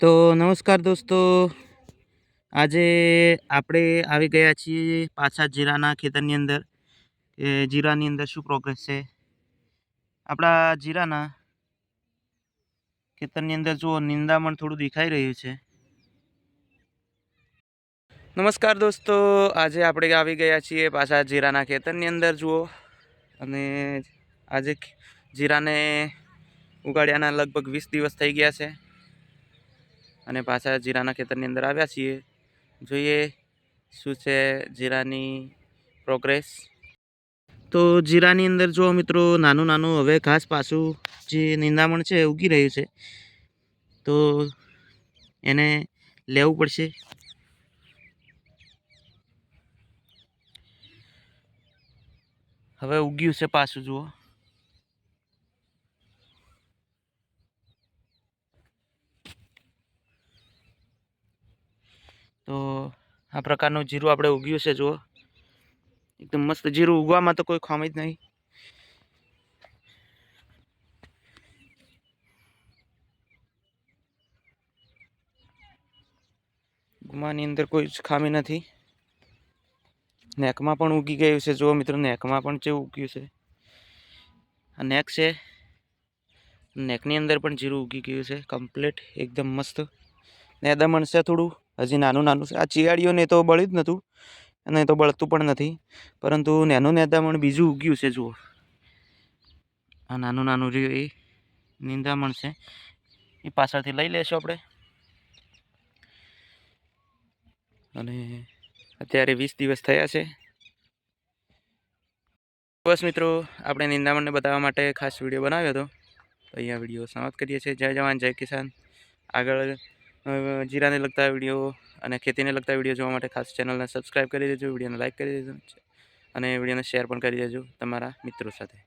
તો નમસ્કાર દોસ્તો. આજે આપણે આવી ગયા છીએ પાછા જીરાના ખેતરની અંદર, કે જીરાની અંદર શું પ્રોગ્રેસ છે? આપણા જીરાના ખેતરની અંદર જુઓ, નિંદામણ થોડું દેખાઈ રહ્યું છે. નમસ્કાર દોસ્તો, આજે આપણે આવી ગયા છીએ પાછા જીરાના ખેતરની અંદર, જુઓ. અને આજે જીરાને ઉગાડ્યાના લગભગ વીસ દિવસ થઈ ગયા છે. અને પાછા જીરાના ખેતરની અંદર આવ્યા છીએ. જોઈએ શું છે જીરાની પ્રોગ્રેસ તો જીરાની અંદર જો મિત્રો, નાનું નાનું હવે ઘાસ પાછું જે નિંદામણ છે ઉગી રહ્યું છે. તો એને લેવું પડશે. હવે ઉગ્યું છે પાછું જુઓ તો આ પ્રકારનું જીરું આપણે ઉગ્યું છે, જુઓ. એકદમ મસ્ત જીરું ઉગવામાં તો કોઈ ખામી જ નહીં. ગુમાની અંદર કોઈ જ ખામી નથી. નેકમાં પણ ઉગી ગયું છે, જુઓ મિત્રો, નેકમાં પણ જે ઉગ્યું છે. આ નેક છે. નેકની અંદર પણ જીરું ઉગી ગયું છે, કમ્પ્લીટ, એકદમ મસ્ત. ને દમણ છે થોડું. હજી નાનું નાનું છે. આ ચિયાળીઓને તો બળ્યું જ નહોતું અને તો બળતું પણ નથી. પરંતુ નેનું નેદામણ બીજું ઉગ્યું છે, જુઓ. આ નાનું નાનું રહ્યું એ નિંદામણ છે, એ પાછળથી લઈ લેશું આપણે. અને અત્યારે વીસ દિવસ થયા છે. બસ મિત્રો, આપણે નિંદામણને બતાવવા માટે ખાસ વીડિયો બનાવ્યો હતો. તો અહીંયા વીડિયો સમાપ્ત કરીએ છીએ. જય જવાન, જય કિસાન. આગળ જીરાને લગતા વીડિયો અને ખેતીને લગતા વીડિયો જોવા માટે ખાસ ચેનલને સબસ્ક્રાઈબ કરી દેજો, વિડીયોને લાઇક કરી દેજો અને વિડીયોને શેર પણ કરી દેજો તમારા મિત્રો સાથે.